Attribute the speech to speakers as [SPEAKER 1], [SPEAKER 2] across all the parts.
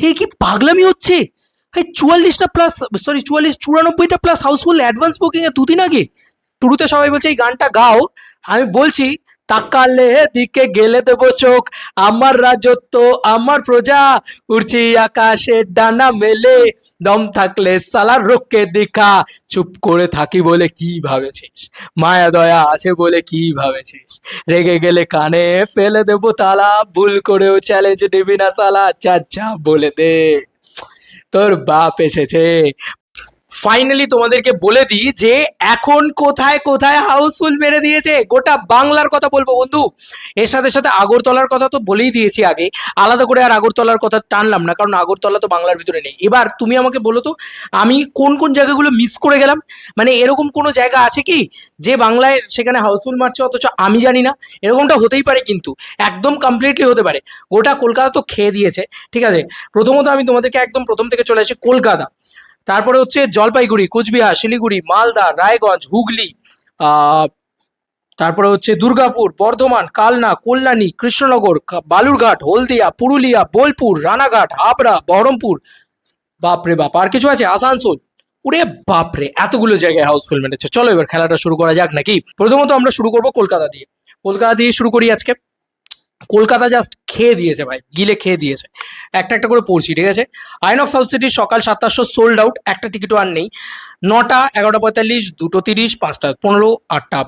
[SPEAKER 1] হে কি পাগলামি হচ্ছে? ভাই চুয়াল্লিশটা প্লাস সরি চুয়াল্লিশ, চুরানব্বইটা প্লাস হাউসফুল অ্যাডভান্স বুকিং এ দুদিন আগে। টুরুতে সবাই বলছে, এই গানটা গাও। আমি বলছি তাকালে দিকে গেলে দেবো চোখ। আমার রাজত্ব, আমার প্রজা। উড়ছি আকাশের ডানা মেলে, দম থাকলে সালার রোগকে দেখা। চুপ করে থাকি বলে কি ভাবেছিস? মায়া, দয়া আছে বলে কি ভাবেছিস? রেগে গেলে কানে ফেলে দেবো তালা। ভুল করেও চ্যালেঞ্জ নিবি না সালা। চা চা বলে দে। তোর বাপ এসেছে। ফাইনালি তোমাদেরকে বলে দিই যে এখন কোথায় কোথায় হাউসফুল মেরে দিয়েছে? গোটা বাংলার কথা বলব বন্ধু। এর সাথে সাথে আগরতলার কথা তো বলেই দিয়েছি আগে। আলাদা করে আর আগরতলার কথা টানলাম না, কারণ আগরতলা তো বাংলার ভিতরে নেই। এবার তুমি আমাকে বলো তো, আমি কোন কোন জায়গাগুলো মিস করে গেলাম? মানে এরকম কোনো জায়গা আছে কি, যে বাংলায় সেখানে হাউসফুল মারছে? অথচ আমি জানি না। এরকমটা হতেই পারে কিন্তু, একদম কমপ্লিটলি হতে পারে। গোটা কলকাতা তো খেয়ে দিয়েছে, ঠিক আছে? প্রথমত আমি তোমাদেরকে একদম প্রথম থেকে চলে আসি কলকাতা। তারপরে হচ্ছে জলপাইগুড়ি, কোচবিহার, শিলিগুড়ি, মালদা, রায়গঞ্জ, হুগলি তারপরে হচ্ছে দুর্গাপুর, বর্ধমান, কালনা, কল্যাণী, কৃষ্ণনগর বালুরঘাট, হলদিয়া, পুরুলিয়া, বোলপুর, রানাঘাট, হাবড়া, বহরমপুর। বাপরে বাপ, আর কিছু আছে? আসানসোল। ওরে বাপরে এতগুলো জায়গায় হাউসফুল মেরেছে। চলো এবার খেলাটা শুরু করা যাক নাকি? প্রথমত আমরা শুরু করব কলকাতা দিয়ে। কলকাতা দিয়ে শুরু করি আজকে। কলকাতা জাস্ট খেয়ে দিয়েছে ভাই, গিলে খেয়ে দিয়েছে। একটা একটা করে পড়ছি, ঠিক আছে? আইনক্স সাউথ সিটির সকাল সাতটাশো সোল্ড আউট একটা টিকিটও আর নেই। নটা, এগারোটা পঁয়তাল্লিশ, দুটো তিরিশ, পাঁচটা পনেরো, আটটা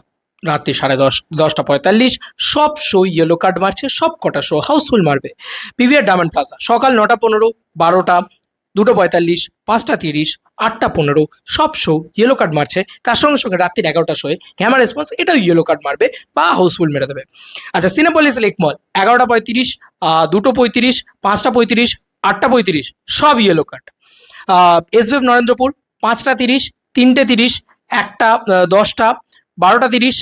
[SPEAKER 1] রাত্রি সাড়ে দশ, দশটা পঁয়তাল্লিশ, সব শো ইয়েলো কার্ড মারছে, সব কটা শো হাউসফুল মারবে। পিভিআর ডায়মন্ড প্লাজা সকাল নটা পনেরো, বারোটা দুটো পঁয়তাল্লিশ, পাঁচটা তিরিশ, আটটা পনেরো, সব শো ইয়েলো কার্ড মারছে। তার সঙ্গে সঙ্গে রাত্রির এগারোটা শোয়ে ক্যামেরা রেসপন্স এটাও ইয়েলো কার্ড মারবে বা হাউসফুল মেরে দেবে। আচ্ছা সিনেপলিস লেক মল এগারোটা পঁয়ত্রিশ দুটো পঁয়ত্রিশ, পাঁচটা পঁয়ত্রিশ, আটটা পঁয়ত্রিশ, সব ইয়েলো কার্ড এসবিএফ নরেন্দ্রপুর, পাঁচটা তিরিশ, তিনটে তিরিশ, একটা দশটা, বারোটা তিরিশ,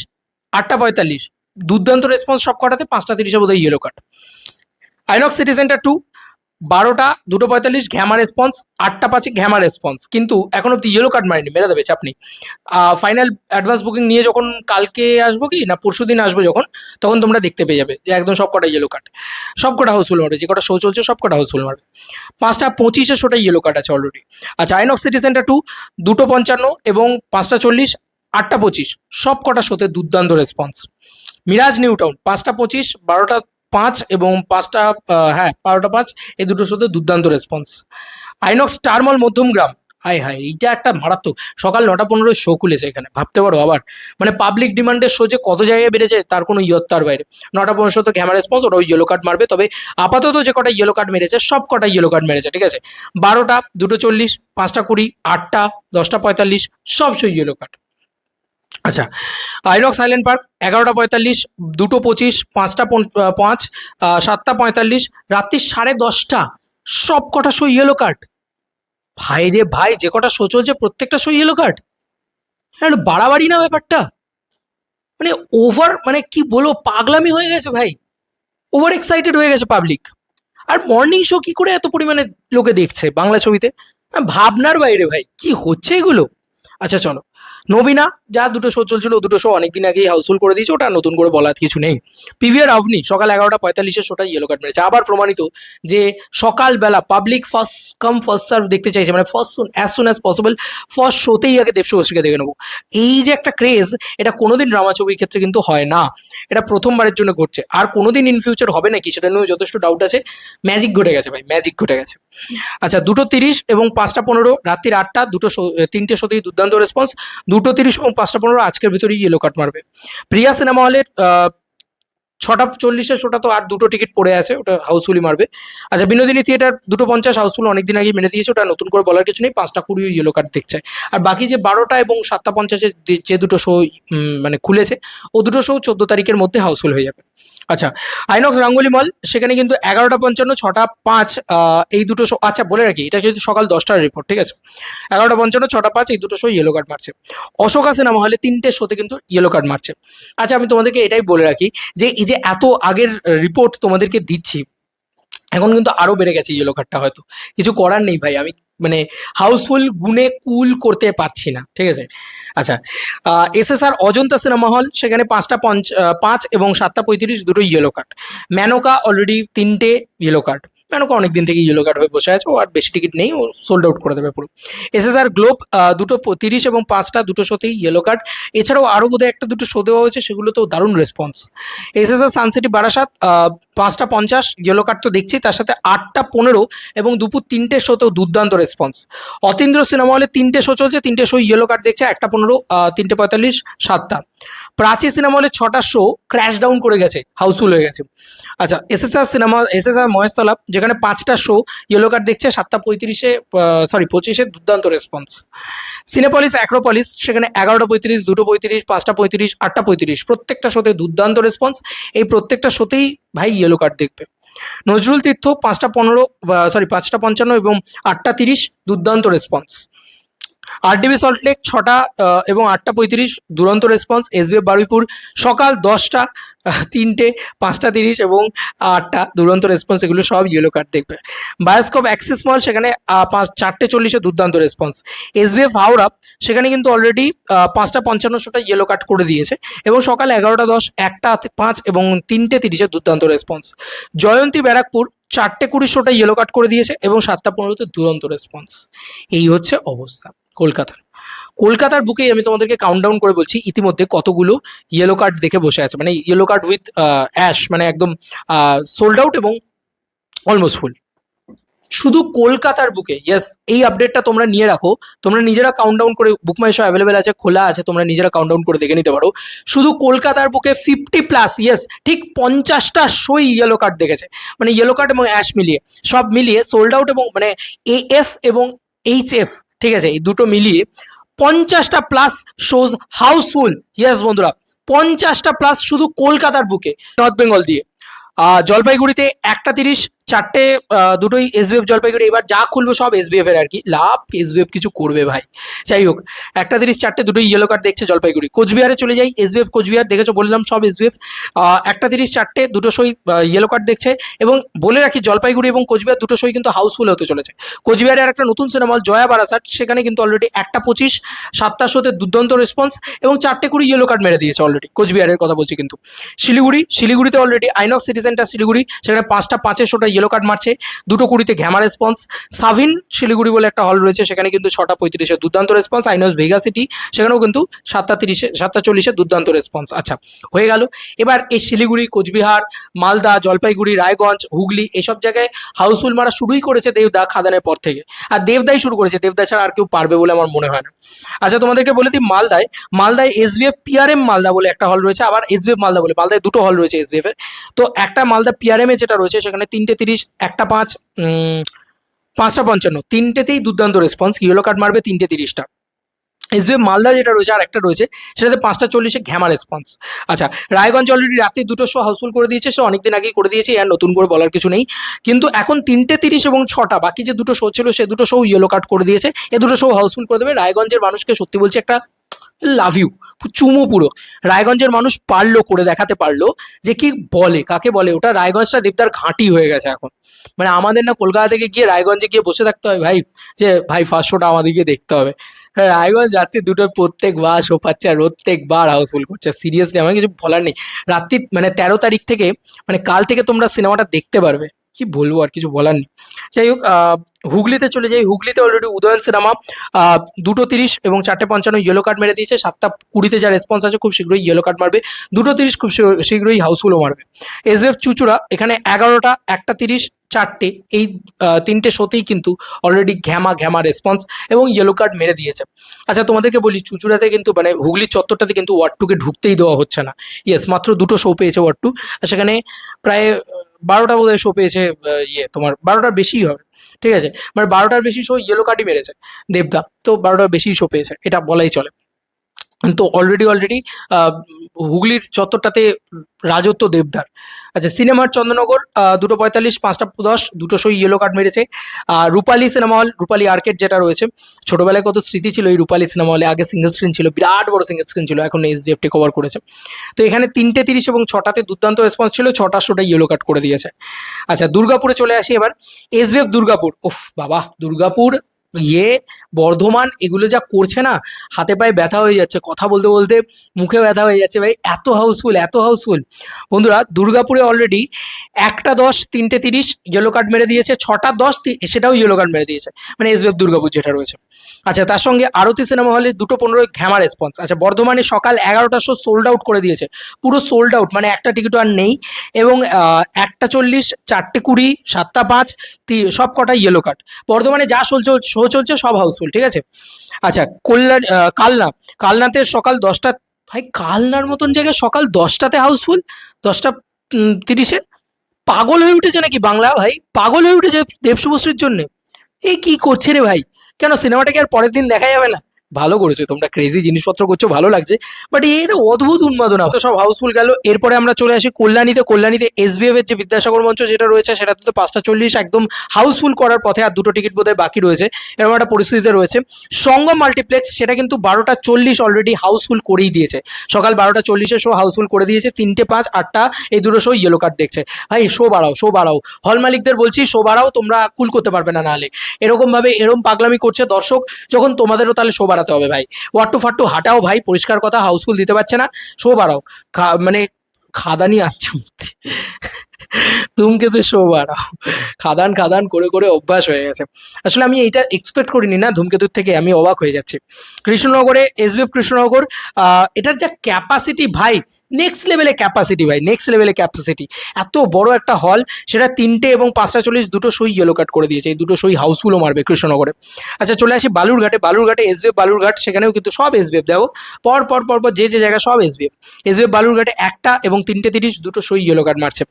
[SPEAKER 1] আটটা পঁয়তাল্লিশ। দুর্দান্ত রেসপন্স সব কটাতে পাঁচটা তিরিশে বোধহয় yellow card INOX City Centre two বারোটা, দুটো পঁয়তাল্লিশ ঘ্যামা রেসপন্স আটটা পাঁচে ঘ্যামা রেসপন্স কিন্তু এখন অব্দি ইয়েলো কার্ড মারেনি, মেরে দেবে চাপনি ফাইনাল অ্যাডভান্স বুকিং নিয়ে যখন কালকে আসব কি, না পরশু দিন আসব যখন, তখন তোমরা দেখতে পেয়ে যাবে যে একদম সব কটা ইয়েলো কার্ড সব কটা হাউসফুল মারবে, যে কটা শো চলছে সব কটা হাউসফুল মারবে। পাঁচটা, পঁচিশে শোটা ইয়েলো কার্ড আছে অলরেডি আচ্ছা আইনক্স সিটি সেন্টার টু দুটো পঞ্চান্ন এবং পাঁচটা চল্লিশ, আটটা পঁচিশ সব কটা শোতে দুর্দান্ত রেসপন্স মিরাজ নিউ টাউন পাঁচটা পঁচিশ, বারোটা পাঁচ এবং পাঁচটা হ্যাঁ বারোটা পাঁচ, এই দুটো শোতে দুর্দান্ত response INOX Star Mall Madhyamgram high high এইটা একটা মারাত্মক, সকাল নটা পনেরো শো খুলেছে এখানে, ভাবতে পারো আবার। মানে পাবলিক ডিমান্ডের শো যে কত জায়গায় বেড়েছে, তার কোনো ইয়ত্তার বাইরে। নটা পনেরো শো তো ক্যামেরা রেসপন্স ওটা ইয়েলো কার্ড মারবে, তবে আপাতত যে কটা ইয়েলো কার্ড মেরেছে, সব কটা ইয়েলো কার্ড মেরেছে, ঠিক আছে? বারোটা, দুটো চল্লিশ, পাঁচটা কুড়ি, আটটা, দশটা পঁয়তাল্লিশ, সব শো ইয়েলো কার্ড আচ্ছা আইনক্স আইল্যান্ড পার্ক এগারোটা পঁয়তাল্লিশ, দুটো পঁচিশ, পাঁচটা পাঁচ সাতটা পঁয়তাল্লিশ, রাত্রি সাড়ে দশটা সব কটা শো ইয়েলো কার্ড ভাই রে ভাই, যে কটা শো চলছে, প্রত্যেকটা শো ইয়েলো কার্ড হ্যাঁ বাড়াবাড়ি না ব্যাপারটা? মানে ওভার মানে কি বলব, পাগলামি হয়ে গেছে ভাই। ওভার এক্সাইটেড হয়ে গেছে পাবলিক আর মর্নিং শো কি করে এত পরিমাণে লোকে দেখছে বাংলা ছবিতে? ভাবনার বাইরে ভাই, কি হচ্ছে এগুলো? আচ্ছা চলো। নবীনা, যা দুটো শো চলছিল দুটো শো অনেকদিন আগেই হাউসফুল করে দিয়েছে, ওটা নতুন করে বলার কিছু নেই। পিভিআর আভনি সকাল এগারোটা পঁয়তাল্লিশের শোটা ইয়েলো কার্ড মেরেছে। আবার প্রমাণিত যে সকালবেলা public first come first serve দেখতে চাইছে মানে first soon as soon as possible first শোতেই আগে দেবশো ঘোষকে দেখে নেব। এই যে একটা ক্রেজ এটা কোনোদিন ড্রামা ছবির ক্ষেত্রে কিন্তু হয় না। এটা প্রথমবারের জন্য ঘটছে। আর কোনোদিন ইন ফিউচার হবে নাকি, সেটা নিয়েও যথেষ্ট ডাউট আছে। ম্যাজিক ঘটে গেছে ভাই ম্যাজিক ঘটে গেছে। আচ্ছা দুটো তিরিশ এবং পাঁচটা পনেরো, রাত্রির আটটা, দুটো তিনটে শোতেই দুর্দান্ত রেসপন্স দুটো তিরিশ এবং পাঁচটা পনেরো আজকের ভিতরেই ইয়েলো কার্ড মারবে। প্রিয়া সিনেমা হলের ছটা চল্লিশের শোটা তো আর দুটো টিকিট পড়ে আছে, ওটা হাউসফুলি মারবে। আচ্ছা বিনোদিনী থিয়েটার দুটো পঞ্চাশ হাউসফুল অনেকদিন আগে মেনে দিয়েছে, ওটা নতুন করে বলার কিছু নেই, পাঁচটা কুড়ি ইয়েলো কার্ড দেখছে। আর বাকি যে বারোটা এবং সাতটা পঞ্চাশে যে দুটো শো মানে খুলেছে, ও দুটো শো চোদ্দ তারিখের মধ্যে হাউসফুল হয়ে যাবে। আচ্ছা আইনক্স রাঙ্গুলি মল, সেখানে কিন্তু এগারোটা পঞ্চান্ন, ছটা পাঁচ এই দুটো শো আচ্ছা বলে রাখি, এটা কিন্তু সকাল দশটার রিপোর্ট ঠিক আছে? এগারোটা পঞ্চান্ন, ছটা পাঁচ, এই দুটো শো ইয়েলো কার্ড মারছে। অশোকা সিনেমা হলে তিনটে শোতে কিন্তু ইয়েলো কার্ড মারছে। আচ্ছা আমি তোমাদেরকে এটাই বলে রাখি যে, এই যে এত আগের রিপোর্ট তোমাদেরকে দিচ্ছি এখন কিন্তু আরও বেড়ে গেছে ইয়েলো কার্ডটা হয়তো। কিছু করার নেই ভাই, আমি মানে হাউসফুল গুনে কুল করতে পারছি না, ঠিক আছে? আচ্ছা S S R Ajanta cinema hall সেখানে পাঁচটা পঞ্চ পাঁচ এবং সাতটা পঁয়ত্রিশ দুটো ইয়েলো কার্ড ম্যানোকা অলরেডি তিনটে ইয়েলো কার্ড মেনকা অনেক দিন থেকে ইয়েলো কার্ড হয়ে বসে আছে, ও আর বেশি টিকিট নেই, ও সোল্ড আউট করে দেবে পুরো। এসএসআর গ্লোব দুটো তিরিশ এবং পাঁচটা, দুটো শোতেই ইয়েলো কার্ড এছাড়াও আরও বোধহয় একটা দুটো শো দেওয়া হয়েছে, সেগুলোতেও দারুণ রেসপন্স এসএসআর সানসিটি বারাসাত পাঁচটা পঞ্চাশ ইয়েলো কার্ড তো দেখছি, তার সাথে আটটা পনেরো এবং দুপুর তিনটে শোতেও দুর্দান্ত রেসপন্স অতীন্দ্র সিনেমা হলে তিনটে শো চলছে, তিনটে শো ইয়েলো কার্ড দেখছে, একটা পনেরো তিনটে পঁয়তাল্লিশ, সাতটা। প্রাচী সিনেমা হলে ছটা শো ক্র্যাশ ডাউন করে গেছে হাউসফুল হয়ে গেছে। আচ্ছা SSR cinema S S SSR Maheshtala যেখানে পাঁচটা শো ইয়েলো কার্ড দেখছে সাতটা পঁয়ত্রিশে সরি পঁচিশে দুর্দান্ত রেসপন্স সিনেপলিস অ্যাক্রোপলিস সেখানে এগারোটা পঁয়ত্রিশ, দুটো পঁয়ত্রিশ, পাঁচটা পঁয়ত্রিশ, আটটা পঁয়ত্রিশ। প্রত্যেকটা শোতে দুর্দান্ত রেসপন্স এই প্রত্যেকটা শোতেই ভাই ইয়েলো কার্ড দেখবে। নজরুল তীর্থ পাঁচটা পনেরো সরি পাঁচটা পঞ্চান্ন এবং আটটা তিরিশ দুর্দান্ত রেসপন্স আরডিবি সল্টলেক ছটা এবং আটটা পঁয়ত্রিশ, দুরন্ত রেসপন্স এসবিএফ বারুইপুর, সকাল দশটা তিনটে, পাঁচটা তিরিশ এবং আটটা, দুরন্ত রেসপন্স এগুলো সব ইয়েলো কার্ড দেখবে। বায়োস্কোপ অ্যাক্সিস মল সেখানে পাঁচ, চারটে চল্লিশে দুর্দান্ত রেসপন্স এসবিএফ হাওড়া, সেখানে কিন্তু অলরেডি পাঁচটা পঞ্চান্ন শোটা ইয়েলো কার্ড করে দিয়েছে এবং সকাল এগারোটা দশ, একটা পাঁচ এবং তিনটে তিরিশে দুর্দান্ত রেসপন্স জয়ন্তী ব্যারাকপুর, চারটে কুড়ি শোটা ইয়েলো কার্ড করে দিয়েছে এবং সাতটা পনেরোতে দুরন্ত রেসপন্স এই হচ্ছে অবস্থা। কলকাতার। কলকাতার বুকেই আমি তোমাদেরকে কাউন্টডাউন করে বলছি, ইতিমধ্যে কতগুলো ইয়েলো কার্ড দেখে বসে আছে। মানে ইয়েলো কার্ড উইথ অ্যাশ মানে একদম সোল্ড আউট এবং অলমোস্ট ফুল শুধু কলকাতার বুকে ইয়েস এই আপডেটটা তোমরা নিয়ে রাখো। তোমরা নিজেরা কাউন্টডাউন করে বুক মাই শো অ্যাভেলেবেল আছে, খোলা আছে, তোমরা নিজেরা কাউন্টডাউন করে দেখে নিতে পারো। শুধু কলকাতার বুকে ফিফটি প্লাস ইয়েস ঠিক পঞ্চাশটা শোই ইয়েলো কার্ড দেখেছে। মানে ইয়েলো কার্ড এবং অ্যাশ মিলিয়ে, সব মিলিয়ে সোল্ড আউট এবং মানে এ এফ এবং এইচ এফ ঠিক আছে, এই দুটো মিলিয়ে পঞ্চাশটা প্লাস শোজ হাউসফুল ইয়াস বন্ধুরা, পঞ্চাশটা প্লাস শুধু কলকাতার বুকে নর্থ বেঙ্গল দিয়ে। জলপাইগুড়িতে একটা তিরিশ চারটে দুটোই এসবিএফ জলপাইগুড়ি। এবার যা খুলবো সব এসবিএফ এর আর কি। লাভ এসবিএফ কিছু করবে ভাই। যাই হোক, একটা তিরিশ চারটে, দুটোই ইয়েলো কার্ড দেখছে জলপাইগুড়ি। কোচবিহারে চলে যাই। এসবিএফ কোচবিহার দেখেছ? বললাম সব এসবিএফ একটা তিরিশ চারটে, দুটো সই ইয়েলো কার্ড দেখছে। এবং বলে রাখি, জলপাইগুড়ি এবং কোচবিহার দুটো সই কিন্তু হাউসফুল হতে চলেছে। কোচবিহারের একটা নতুন সিনেমা হল জয়া বারাসাট সেখানে কিন্তু অলরেডি একটা পঁচিশ, সাতটা শোতে দুর্দান্ত রেসপন্স এবং চারটে কুড়ি ইয়েলো কার্ড মেরে দিয়েছে অলরেডি কোচবিহারের কথা বলছি কিন্তু। শিলিগুড়ি, শিলিগুড়িতে already INOX City Centre Siliguri, সেখানে পাঁচটা, পাঁচের শোটা ইয়েলো কার্ড মারছে। দুটো কুড়িতে ঘ্যামা রেসপন্স সাভিন শিলিগুড়ি বলে একটা হল রয়েছে, সেখানে কিন্তু ছটা পঁয়ত্রিশে দুর্দান্ত রেসপন্স আইনক্স ভেগা সিটি সেখানেও কিন্তু সাতটা তিরিশে, সাতটা চল্লিশে দুর্দান্ত রেসপন্স আচ্ছা হয়ে গেল। এবার এই শিলিগুড়ি, কোচবিহার, মালদা, জলপাইগুড়ি, রায়গঞ্জ, হুগলি এসব জায়গায় হাউসফুল মারা শুরুই করেছে দেবদা খাদানের পর থেকে। আর দেবদাই শুরু করেছে। দেবদা ছাড়া আর কেউ পারবে বলে আমার মনে হয় না। আচ্ছা তোমাদেরকে বলে দিই মালদায়। মালদায় এসবিএফ পিআরএম মালদা বলে একটা হল রয়েছে। আবার এসবিএফ মালদা বলে। মালদায় দুটো হল রয়েছে এসবিএফ এর। তো একটা মালদা পিআরএম এ যেটা রয়েছে, সেখানে তিনটে তিরিশ, একটা পাঁচ পাঁচটা পঞ্চান্ন। তিনটেতেই দুর্দান্ত রেসপন্স ইয়েলো কার্ড মারবে তিনটে তিরিশটা। এসবিএফ মালদা যেটা রয়েছে আর একটা রয়েছে, সেটাতে পাঁচটা চল্লিশে ঘ্যামা রেসপন্স আচ্ছা রায়গঞ্জ অলরেডি রাতে দুটো শো হাউসফুল করে দিয়েছে, সে অনেকদিন আগেই করে দিয়েছে, আর নতুন করে বলার কিছু নেই। কিন্তু এখন তিনটে তিরিশ এবং ছটা, বাকি যে দুটো শো ছিল, সে দুটো শো ইয়েলো কার্ড করে দিয়েছে। এ দুটো শো হাউসফুল করে দেবে। রায়গঞ্জের মানুষকে সত্যি বলছে, একটা লাভ ইউ চুমু পুরো। রায়গঞ্জের মানুষ পারল করে দেখাতে পারল যে কি বলে কাকে বলে? ওটা রায়গঞ্জটা দেবদার ঘাঁটি হয়ে গেছে এখন। মানে আমাদের না কলকাতা থেকে গিয়ে রায়গঞ্জে গিয়ে বসে থাকতে হয় ভাই যে ভাই ফার্স্ট শোটা আমাদেরকে দেখতে হবে। হ্যাঁ, রায়গঞ্জ রাত্রি দুটোর প্রত্যেকবার শো পাচ্ছে আর প্রত্যেকবার হাউসফুল করছে। সিরিয়াসলি আমার কিছু বলার নেই। রাত্রি মানে তেরো তারিখ থেকে মানে কাল থেকে তোমরা সিনেমাটা দেখতে পারবে। কি বলব আর কিছু বলার নেই। যাই হোক হুগলিতে চলে যাই। হুগলিতে অলরেডি উদয়ন সিনেমা দুটো তিরিশ এবং চারটে পঞ্চান্ন ইয়েলো কার্ড মেরে দিয়েছে। সাতটা কুড়িতে যা রেসপন্স আছে খুব শীঘ্রই ইয়েলো কার্ড মারবে। দুটো তিরিশ খুব শীঘ্র- শীঘ্রই হাউসফুলও মারবে। এসবিএফ চুচুড়া, এখানে এগারোটা, একটা তিরিশ, চারটে, এই তিনটে শোতেই কিন্তু অলরেডি ঘ্যামা ঘ্যামা রেসপন্স এবং ইয়েলো কার্ড মেরে দিয়েছে। আচ্ছা তোমাদেরকে বলি, চুচুড়াতে কিন্তু মানে হুগলির চত্বরটাতে কিন্তু ওয়ার্ড টুকে ঢুকতেই দেওয়া হচ্ছে না। ইয়েস মাত্র দুটো শো পেয়েছে ওয়ার্ড টু সেখানে প্রায় বারোটা বোধহয় শো পেয়েছে ইয়ে তোমার বারোটার বেশিই হবে, ঠিক আছে? মানে বারোটার বেশি শো ইয়েলো কার্ডই মেরেছে, দেবদা, তো বারোটার বেশি শো পেয়েছে, এটা বলাই চলে। তো অলরেডি অলরেডি হুগলির চত্বরটাতে রাজত্ব দেবদার। আচ্ছা সিনেমার চন্দ্রনগর দুটো পঁয়তাল্লিশ, পাঁচটা দশ, দুটো শো ইয়েলো কার্ড মেরেছে। আর রূপালী সিনেমা হল রূপালী আর্কেড যেটা রয়েছে, ছোটোবেলায় কত স্মৃতি ছিল এই রূপালী সিনেমা হলে আগে সিঙ্গেল স্ক্রিন ছিল, বিরাট বড় সিঙ্গেল স্ক্রিন ছিল, এখন এসডিএফটি কভার করেছে। তো এখানে তিনটে তিরিশ এবং ছটাতে দুর্দান্ত রেসপন্স ছিল, ছটা শোটা ইয়েলো কার্ড করে দিয়েছে। আচ্ছা দুর্গাপুরে চলে আসি এবার। এসবিএফ দুর্গাপুর, উফ বাবা, দুর্গাপুর ইয়ে বর্ধমান, এগুলো যা করছে না, হাতে পায়ে ব্যথা হয়ে যাচ্ছে, কথা বলতে বলতে মুখে ব্যথা হয়ে যাচ্ছে ভাই, এত হাউসফুল এত হাউসফুল বন্ধুরা, দুর্গাপুরে অলরেডি একটা দশ, তিনটে তিরিশ ইয়েলো কার্ড মেরে দিয়েছে, ছটা দশ সেটাও ইয়েলো কার্ড মেরে দিয়েছে মানে এসবিএফ দুর্গাপুর যেটা রয়েছে। আচ্ছা তার সঙ্গে আরতি সিনেমা হলে দুটো পনেরো ঘ্যামা রেসপন্স আচ্ছা বর্ধমানে সকাল এগারোটার শো সোল্ড আউট করে দিয়েছে, পুরো সোল্ড আউট মানে একটা টিকিট আর নেই, এবং একটা চল্লিশ, চারটে কুড়ি, সাতটা পাঁচ সব কটা ইয়েলো কার্ড বর্ধমানে যা চলছে শো চলছে, সব হাউসফুল, ঠিক আছে? আচ্ছা কল্যাণ কালনা। কালনাতে সকাল দশটা, ভাই, কালনার মতন জায়গায় সকাল দশটাতে হাউসফুল, দশটা তিরিশে? পাগল হয়ে উঠেছে নাকি বাংলা, ভাই? পাগল হয়ে উঠেছে দেবশুভশ্রীর জন্য। এই কি করছে রে ভাই? কেন, সিনেমাটাকে আর পরের দিন দেখা যাবে না? ভালো করেছ, তোমরা ক্রেজি জিনিসপত্র করছ, ভালো লাগছে বাট এর অদ্ভুত উন্মাদনা। তো সব হাউসফুল গেল, এরপরে আমরা চলে আসি কল্যাণীতে কল্যাণীতে এসবিএফ এর যে বিদ্যাসাগর মঞ্চ যেটা রয়েছে, সেটাতে তো পাঁচটা চল্লিশ একদম হাউসফুল করার পথে আর দুটো টিকিট বোধহয় বাকি রয়েছে, এরকম একটা পরিস্থিতিতে রয়েছে। সঙ্গম মাল্টিপ্লেক্স সেটা কিন্তু বারোটা চল্লিশ অলরেডি হাউসফুল করেই দিয়েছে। সকাল বারোটা চল্লিশের শো হাউসফুল করে দিয়েছে, তিনটে পাঁচ, আটটা, এই দুটো শো ইয়েলো কার্ড দেখছে। ভাই শো বাড়াও শো বাড়াও। হল মালিকদের বলছি শো বাড়াও, তোমরা কুল করতে পারবে না নাহলে। এরকমভাবে, এরম পাগলামি করছে দর্শক, যখন তোমাদেরও তাহলে শো বাড়াতে হবে ভাই। ওয়াট্টু ফাট্টু হাঁটাও ভাই, পরিষ্কার কথা, হাউসফুল দিতে পারছে না। শো বাড়াও। মানে খাদানি আসছে ধূমকেতু শো বাড়াও খাদান খাদান করে করে অভ্যাস হয়ে গেছে। আসলে আমি এইটা এক্সপেক্ট করিনি না ধূমকেতুর থেকে, আমি অবাক হয়ে যাচ্ছি। কৃষ্ণনগরে এসবিএফ কৃষ্ণনগর এটার যা ক্যাপাসিটি ভাই নেক্সট লেভেলে ক্যাপাসিটি ভাই নেক্সট লেভেলে ক্যাপাসিটি এত বড় একটা হল সেটা তিনটে এবং পাঁচটা চল্লিশ দুটো সই ইয়েলো কাট করে দিয়েছে। এই দুটো সই হাউসফুলও মারবে কৃষ্ণনগরে। আচ্ছা চলে আসি বালুরঘাটে। বালুরঘাটে এসবিএফ বালুরঘাট, সেখানেও কিন্তু সব এসবিএফ দেখো। পর পর পর যে যে জায়গা সব এসবিএফ এসবিএফ বালুরঘাটে একটা এবং তিনটে তিরিশ দুটো সই ইয়েলো কার্ড মারছে।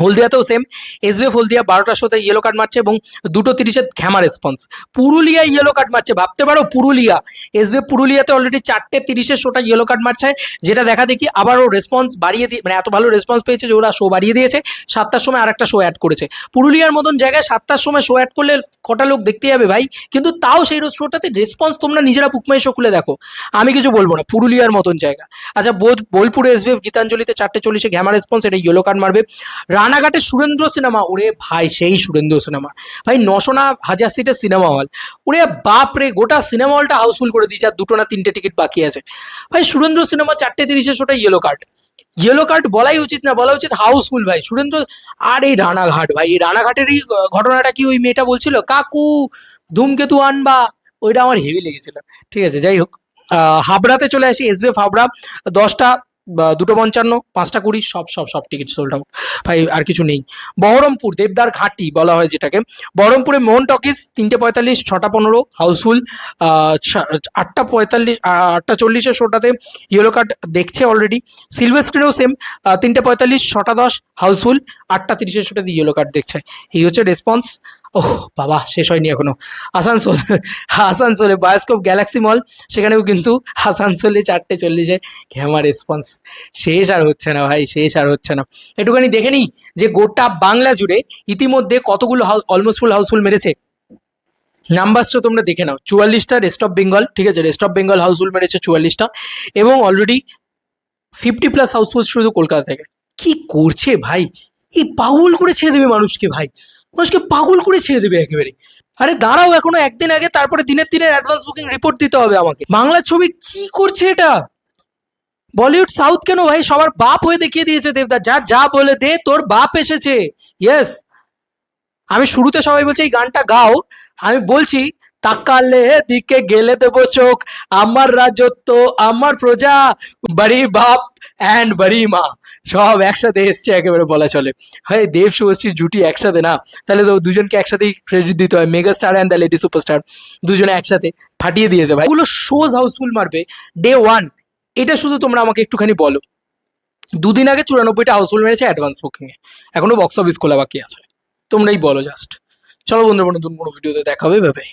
[SPEAKER 1] হলদিয়াতেও সেম এসবিএফ হলদিয়া বারোটার সাথে ইয়েলো কার্ড মারছে এবং দুটো তিরিশের ঘ্যামা রেসপন্স পুরুলিয়া ইয়েলো কার্ড মারছে, ভাবতে পারো পুরুলিয়া। এসবিএফ পুরুলিয়াতে অলরেডি চারটে তিরিশের শোটা ইয়েলো কার্ড মারছে, যেটা দেখা দেখি আবারও রেসপন্স বাড়িয়ে দিয়ে মানে এত ভালো রেসপন্স পেয়েছে যে ওরা শো বাড়িয়ে দিয়েছে, সাতটার সময় আরেকটা শো অ্যাড করেছে। পুরুলিয়ার মতন জায়গায় সাতটার সময় শো অ্যাড করলে কটা লোক দেখতে যাবে ভাই? কিন্তু তাও সেই শোটাতে রেসপন্স তোমরা নিজেরা বুকমাই শো খুলে দেখো। আমি কিছু বলব না, পুরুলিয়ার মতন জায়গা। আচ্ছা বোধ বোলপুরে এসবিএফ গীতাঞ্জলিতে চারটে চল্লিশে ঘ্যামা রেসপন্স এটা ইয়েলো কার্ড মারবে। রানাঘাটে সুরেন্দ্র সিনেমা, ওরে ভাই, সেই সুরেন্দ্র সিনেমা। ভাই, নশো না হাজার সিটের সিনেমা হল। ওরে বাপ রে গোটা সিনেমা হলটা হাউসফুল করে দিয়েছে, আর দুটো না তিনটে টিকিট বাকি আছে। ভাই, সুরেন্দ্র সিনেমা চারটে তিরিশে শোটা ইয়েলো কার্ড ইয়েলো কার্ড বলাই উচিত না বলা উচিত হাউসফুল, ভাই। সুরেন্দ্র, আর এই রানাঘাট, ভাই, এই রানাঘাটেরই ঘটনাটা কি ওই মেয়েটা বলছিল? কাকু, ধূমকেতু আনবা। ওইটা আমার হেভি লেগেছিল। ঠিক আছে, যাই হোক। হাবড়াতে চলে আসি এসবিএফ হাবড়া। দশটা দুটো পঞ্চান্ন, পাঁচটা কুড়ি, সব সব সব টিকিট সোল্ড আউট ভাই, আর কিছু নেই। বহরমপুর, দেবদার ঘাটি বলা হয় যেটাকে। বহরমপুরে মোহন টকিজ তিনটে পঁয়তাল্লিশ, ছটা পনেরো, হাউসফুল আটটা পঁয়তাল্লিশ আটটা চল্লিশের শোটাতে ইয়েলো কার্ড দেখছে অলরেডি সিলভার স্ক্রিনেও সেম তিনটে পঁয়তাল্লিশ, ছটা দশ, হাউসফুল, আটটা তিরিশের শোটাতে ইয়েলো কার্ড দেখছে। এই হচ্ছে রেসপন্স ওহ, বাবা, শেষ হয়নি এখনও। আসানসোল, আসানসোলে বায়োস্কোপ গ্যালাক্সি মল, সেখানেও কিন্তু আসানসোলে চারটে চল্লিশে ঘ্যামা রেসপন্স শেষ আর হচ্ছে না ভাই, শেষ আর হচ্ছে না। একটুখানি দেখে নিই যে গোটা বাংলা জুড়ে ইতিমধ্যে কতগুলো অলমোস্ট ফুল হাউসফুল মেরেছে। নাম্বারসটা তোমরা দেখে নাও, চুয়াল্লিশটা রেস্ট অফ বেঙ্গল ঠিক আছে রেস্ট অফ বেঙ্গল হাউসফুল মেরেছে চুয়াল্লিশটা, এবং অলরেডি ফিফটি প্লাস হাউসফুল শুধু কলকাতা থেকে। কি করছে ভাই? এই পাগল করে ছেড়ে দেবে মানুষকে ভাই। মানুষকে পাগল করে ছেড়ে দেবে একেবারে। আরে দাঁড়াও এখনও একদিন আগে, তারপরে দিনের দিনের অ্যাডভান্স বুকিং রিপোর্ট দিতে হবে আমাকে। বাংলা ছবি কি করছে এটা? বলিউড সাউথ কেন ভাই? সবার বাপ হয়ে দেখিয়ে দিয়েছে দেবদা। যা যা বলে দে, তোর বাপ এসেছে। ইয়েস আমি শুরুতে সবাই বলছি, এই গানটা গাও। আমি বলছি, তাকালে দিকে গেলে দেবো চোখ। আমার রাজত্ব, আমার প্রজা, বাড়ি বাপ অ্যান্ড বাড়ি মা। সব একসাথে এসছে, একেবারে বলা চলে। হয়, দেব শুভশ্রীর জুটি একসাথে না? তাহলে তো দুজনকে একসাথেই ক্রেডিট দিতে হয়। Mega star and the lady superstar দুজনে একসাথে ফাটিয়ে দিয়েছে ভাই। এগুলো শোজ হাউসফুল মারবে। ডে ওয়ান এটা শুধু তোমরা আমাকে একটুখানি বলো। দুদিন আগে চুরানব্বইটা হাউসফুল মেরেছে অ্যাডভান্স বুকিংয়ে এখনও বক্স অফিস খোলা বাকি আছে। তোমরাই বলো জাস্ট চলো বন্ধু নতুন কোনো ভিডিওতে দেখাবে ভেবে